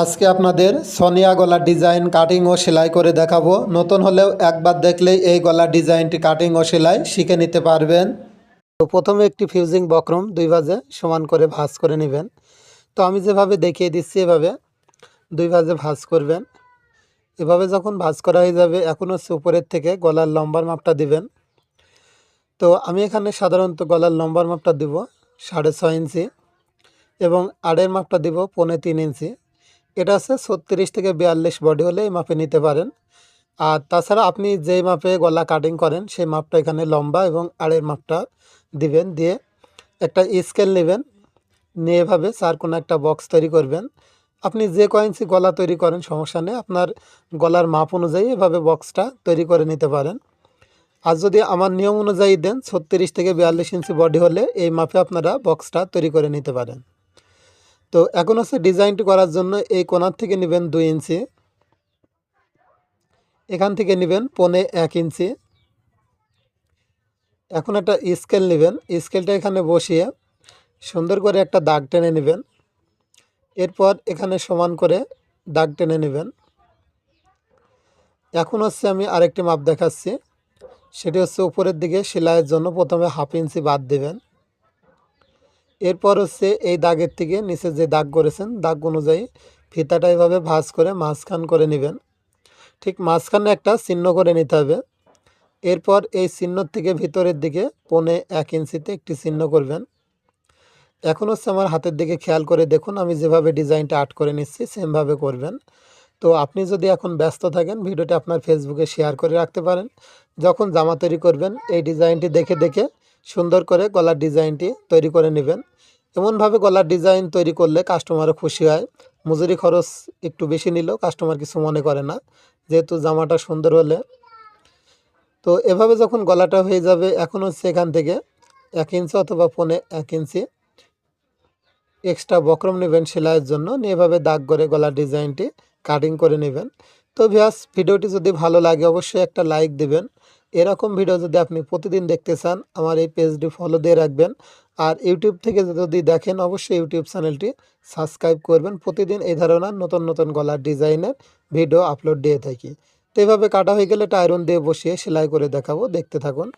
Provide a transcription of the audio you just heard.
আজকে আপনাদের সোনিয়া গলার ডিজাইন কাটিং ও সেলাই করে দেখাবো। নতুন হলেও একবার দেখলেই এই গলার ডিজাইনটি কাটিং ও সেলাই শিখে নিতে পারবেন। তো প্রথমে একটি ফিউজিং বক্রম দুই ভাজে সমান করে ভাঁজ করে নেবেন। তো আমি যেভাবে দেখিয়ে দিচ্ছি এভাবে দুই ভাজে ভাঁজ করবেন। এভাবে যখন ভাঁজ করা হয়ে যাবে, এখন হচ্ছে উপরের থেকে গলার লম্বার মাপটা দিবেন। তো আমি এখানে সাধারণত গলার লম্বার মাপটা দিব সাড়ে ছয় ইঞ্চি এবং আড়ের মাপটা দিব পৌনে তিন ইঞ্চি। এটা আছে ছত্রিশ থেকে বিয়াল্লিশ বডি হলে এই মাপে নিতে পারেন। আর তাছাড়া আপনি যেই মাপে গলা কাটিং করেন, সেই মাপটা এখানে লম্বা এবং আড়ের মাপটা দিবেন। দিয়ে একটা স্কেল নেবেন, নিয়ে এভাবে চার কোনো একটা বক্স তৈরি করবেন। আপনি যে কয়েন্সি গলা তৈরি করেন, সমস্যা নেই। আপনার গলার মাপ অনুযায়ী এভাবে বক্সটা তৈরি করে নিতে পারেন। আর যদি আমার নিয়ম অনুযায়ী দেন, ছত্রিশ থেকে বিয়াল্লিশ ইঞ্চি বডি হলে এই মাপে আপনারা বক্সটা তৈরি করে নিতে পারেন। তো এখন হচ্ছে ডিজাইনটি করার জন্য এই কোণার থেকে নেবেন দুই ইঞ্চি। এখান থেকে নেবেন পনে এক ইঞ্চি। এখন একটা স্কেল নেবেন স্কেলটা এখানে বসিয়ে সুন্দর করে একটা দাগ টেনে নেবেন। এরপর এখানে সমান করে দাগ টেনে নেবেন। এখন হচ্ছে আমি আরেকটি মাপ দেখাচ্ছি। সেটি হচ্ছে উপরের দিকে সেলাইয়ের জন্য প্রথমে হাফ ইঞ্চি বাদ দেবেন। এরপর হচ্ছে এই দাগের থেকে নিচে যে দাগ করেছেন, দাগ অনুযায়ী ফিতাটা এভাবে ভাঁজ করে মাঝখান করে নেবেন। ঠিক মাঝখানে একটা চিহ্ন করে নিতে হবে। এরপর এই চিহ্ন থেকে ভিতরের দিকে পনে এক ইঞ্চিতে একটি চিহ্ন করবেন। এখন হচ্ছে আমার হাতের দিকে খেয়াল করে দেখুন, আমি যেভাবে ডিজাইনটা আর্ট করে নিচ্ছি, সেমভাবে করবেন। তো আপনি যদি এখন ব্যস্ত থাকেন, ভিডিওটা আপনার ফেসবুকে শেয়ার করে রাখতে পারেন। যখন জামা তৈরি করবেন, এই ডিজাইনটি দেখে দেখে সুন্দর করে গলার ডিজাইনটি তৈরি করে নেবেন। এমনভাবে গলার ডিজাইন তৈরি করলে কাস্টমারও খুশি হয়। মজুরি খরচ একটু বেশি নিলেও কাস্টমার কিছু মনে করে না, যেহেতু জামাটা সুন্দর হলে। তো এভাবে যখন গলাটা হয়ে যাবে, এখন হচ্ছে এখান থেকে এক ইঞ্চি অথবা পনে এক ইঞ্চি এক্সট্রা বক্রম নেবেন সেলাইয়ের জন্য। নিয়ে এভাবে দাগ করে গলার ডিজাইনটি কাটিং করে নেবেন। তো ভিয়াস ভিডিওটি যদি ভালো লাগে, অবশ্যই একটা লাইক দিবেন। এরকম ভিডিও যদি আপনি প্রতিদিন দেখতে চান, আমার এই পেজটি ফলো দিয়ে রাখবেন। আর ইউটিউব থেকে যদি দেখেন, অবশ্যই ইউটিউব চ্যানেলটি সাবস্ক্রাইব করবেন। প্রতিদিন এই ধরনের নতুন নতুন গলার ডিজাইনের ভিডিও আপলোড দিয়ে থাকি। তো এইভাবে কাটা হয়ে গেলে টাইরন দিয়ে বসিয়ে সেলাই করে দেখাবো। দেখতে থাকুন।